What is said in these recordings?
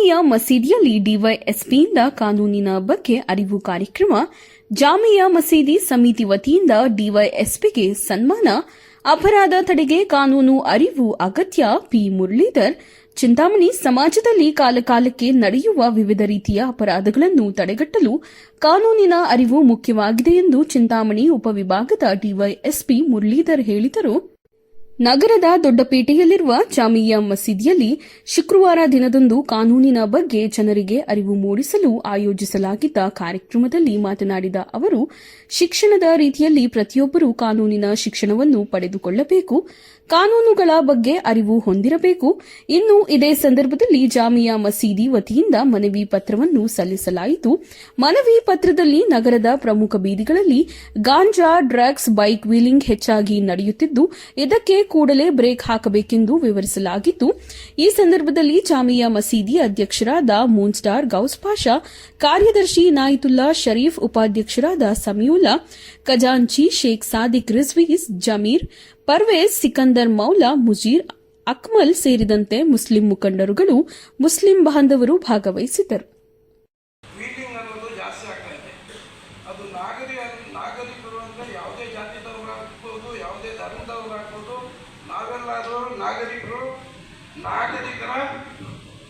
ಜಾಮಿಯಾ ಮಸೀದಿಯಲ್ಲಿ ಡಿವೈಎಸ್ಪಿಯಿಂದ ಕಾನೂನಿನ ಬಗ್ಗೆ ಅರಿವು ಕಾರ್ಯಕ್ರಮ, ಜಾಮಿಯಾ ಮಸೀದಿ ಸಮಿತಿ ವತಿಯಿಂದ ಡಿವೈಎಸ್ಪಿಗೆ ಸನ್ಮಾನ, ಅಪರಾಧ ತಡೆಗೆ ಕಾನೂನು ಅರಿವು ಅಗತ್ಯ, ಪಿ ಮುರಳೀಧರ್, ಚಿಂತಾಮಣಿ ಸಮಾಜದಲ್ಲಿ ಕಾಲಕಾಲಕ್ಕೆ ನಡೆಯುವ ವಿವಿಧ ರೀತಿಯ ಅಪರಾಧಗಳನ್ನು ತಡೆಗಟ್ಟಲು ಕಾನೂನಿನ ಅರಿವು ಮುಖ್ಯವಾಗಿದೆ ಎಂದು ಚಿಂತಾಮಣಿ ಉಪವಿಭಾಗದ ಡಿವೈಎಸ್ಪಿ ಮುರಳೀಧರ್ ಹೇಳಿದರು. ನಗರದ ದೊಡ್ಡಪೇಟೆಯಲ್ಲಿರುವ ಜಾಮಿಯಾ ಮಸೀದಿಯಲ್ಲಿ ಶುಕ್ರವಾರ ದಿನದಂದು ಕಾನೂನಿನ ಬಗ್ಗೆ ಜನರಿಗೆ ಅರಿವು ಮೂಡಿಸಲು ಆಯೋಜಿಸಲಾಗಿದ್ದ ಕಾರ್ಯಕ್ರಮದಲ್ಲಿ ಮಾತನಾಡಿದ ಅವರು, ಶಿಕ್ಷಣದ ರೀತಿಯಲ್ಲಿ ಪ್ರತಿಯೊಬ್ಬರೂ ಕಾನೂನಿನ ಶಿಕ್ಷಣವನ್ನು ಪಡೆದುಕೊಳ್ಳಬೇಕು, ಕಾನೂನುಗಳ ಬಗ್ಗೆ ಅರಿವು ಹೊಂದಿರಬೇಕು. ಇನ್ನು ಇದೇ ಸಂದರ್ಭದಲ್ಲಿ ಜಾಮಿಯಾ ಮಸೀದಿ ವತಿಯಿಂದ ಮನವಿ ಪತ್ರವನ್ನು ಸಲ್ಲಿಸಲಾಯಿತು. ಮನವಿ ಪತ್ರದಲ್ಲಿ ನಗರದ ಪ್ರಮುಖ ಬೀದಿಗಳಲ್ಲಿ ಗಾಂಜಾ ಡ್ರಗ್ಸ್ ಬೈಕ್ ವೀಲಿಂಗ್ ಹೆಚ್ಚಾಗಿ ನಡೆಯುತ್ತಿದ್ದು, ಇದಕ್ಕೆ ಕೂಡಲೇ ಬ್ರೇಕ್ ಹಾಕಬೇಕೆಂದು ವಿವರಿಸಲಾಗಿತ್ತು ಈ ಸಂದರ್ಭದಲ್ಲಿ ಜಾಮಿಯಾ ಮಸೀದಿ ಅಧ್ಯಕ್ಷರಾದ ಮೂನ್ಸ್ಟಾರ್ ಗೌಸ್ ಪಾಷಾ, ಕಾರ್ಯದರ್ಶಿ ನಾಯಿತುಲ್ಲಾ ಶರೀಫ್ ಉಪಾಧ್ಯಕ್ಷರಾದ ಸಮಿಯುಲ್ಲಾ ಖಜಾಂಚಿ ಶೇಖ್ ಸಾದಿಕ್ ರಿಜ್ವೀಸ್, ಜಮೀರ್ ಪರ್ವೇಜ್ ಸಿಕಂದರ್ ಮೌಲಾ, ಮುಜೀರ್ ಅಕ್ಮಲ್ ಸೇರಿದಂತೆ ಮುಸ್ಲಿಂ ಮುಖಂಡರುಗಳು ಮುಸ್ಲಿಂ ಬಾಂಧವರು ಭಾಗವಹಿಸಿದ್ದರು. ಅಂದರೆ ಯಾವುದೇ ಜಾತಿದವರು ನಾವೆಲ್ಲಾದರೂ ನಾಗರಿಕರು, ನಾಗರಿಕರ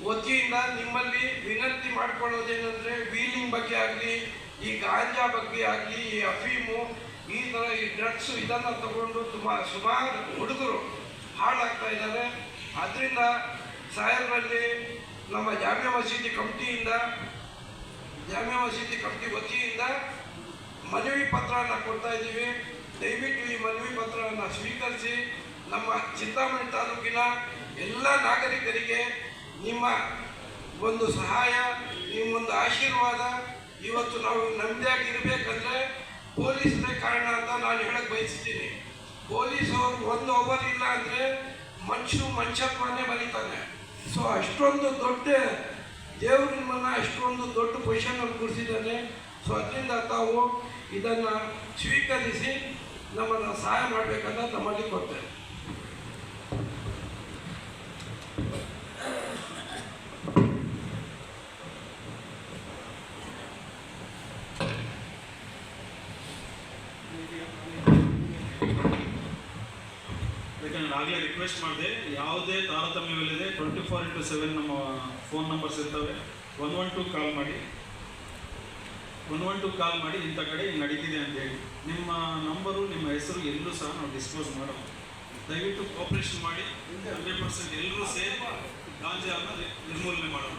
ವತಿಯಿಂದ ನಿಮ್ಮಲ್ಲಿ ವಿನಂತಿ ಮಾಡ್ಕೊಳ್ಳೋದೇನೆಂದರೆ ವೀಲಿಂಗ್ ಬಗ್ಗೆ ಆಗಲಿ, ಈ ಗಾಂಜಾ ಬಗ್ಗೆ ಆಗಲಿ, ಈ ಅಫೀಮು, ಈ ಥರ ಈ ಡ್ರಗ್ಸ್ ಇದನ್ನು ತಗೊಂಡು ತುಂಬ ಸುಮಾರು ಹುಡುಗರು ಹಾಳಾಗ್ತಾ ಇದ್ದಾರೆ. ಅದರಿಂದ ಸಾಹೇಬರಲ್ಲಿ ನಮ್ಮ ಜಾಮ್ಯ ಮಸೀದಿ ಕಮಿಟಿಯಿಂದ, ಜಾಮ್ಯ ಮಸೀದಿ ಕಮಿಟಿ ವತಿಯಿಂದ ಮನವಿ ಪತ್ರವನ್ನು ಕೊಡ್ತಾ ಇದ್ದೀವಿ. ದಯವಿಟ್ಟು ಈ ಮನವಿ ಪತ್ರವನ್ನು ಸ್ವೀಕರಿಸಿ ನಮ್ಮ ಚಿಂತಾಮಣಿ ತಾಲೂಕಿನ ಎಲ್ಲ ನಾಗರಿಕರಿಗೆ ನಿಮ್ಮ ಒಂದು ಸಹಾಯ, ನಿಮ್ಮೊಂದು ಆಶೀರ್ವಾದ. ಇವತ್ತು ನಾವು ನೆಮ್ಮದಿಯಾಗಿರ್ಬೇಕಂದ್ರೆ ಪೊಲೀಸರೇ ಕಾರಣ ಅಂತ ನಾನು ಹೇಳಕ್ಕೆ ಬಯಸ್ತೀನಿ. ಪೊಲೀಸ್ ಒಂದು ಅವರ್ ಇಲ್ಲ ಅಂದರೆ ಮನುಷ್ಯನು ಮನುಷ್ಯತ್ವನೇ ಬರೀತಾನೆ. ಸೊ ಅಷ್ಟೊಂದು ದೊಡ್ಡ ದೇವರು ನಿಮ್ಮನ್ನು ಅಷ್ಟೊಂದು ದೊಡ್ಡ ಪೊಸಿಷನಲ್ಲಿ ಕೂರಿಸಿದ್ದಾನೆ. ಸೊ ಅದರಿಂದ ತಾವು ಇದನ್ನು ಸ್ವೀಕರಿಸಿ ನಮ್ಮನ್ನು ಸಹಾಯ ಮಾಡಬೇಕಂತ ತಮ್ಮಲ್ಲಿ ಅದಕ್ಕೆ ಆಗಲೇ ರಿಕ್ವೆಸ್ಟ್ ಮಾಡಿದೆ, ಯಾವುದೇ ತಾರತಮ್ಯವಿಲ್ಲದೆ ಟ್ವೆಂಟಿ ಫೋರ್ ಇಂಟು ಸೆವೆನ್ ನಮ್ಮ ಫೋನ್ ನಂಬರ್ಸ್ ಇರ್ತವೆ. ಒನ್ ಒನ್ ಟು ಕಾಲ್ ಮಾಡಿ. ಒನ್ ಕಾಲ್ ಮಾಡಿ ಇಂಥ ಕಡೆ ನಡೀತಿದೆ ಅಂತೇಳಿ ನಿಮ್ಮ ನಂಬರು, ನಿಮ್ಮ ಹೆಸರು ಎಲ್ಲರೂ ಸಹ ನಾವು ಡಿಸ್ಕ್ಲೋಸ್ ಮಾಡೋಣ ದಯವಿಟ್ಟು ಕೋಪರೇಷನ್ ಮಾಡಿ, ಹಂಡ್ರೆಡ್ ಪರ್ಸೆಂಟ್ ಎಲ್ಲರೂ ಸೇರಿ ಗಾಂಜಾ ನಿರ್ಮೂಲನೆ ಮಾಡೋಣ.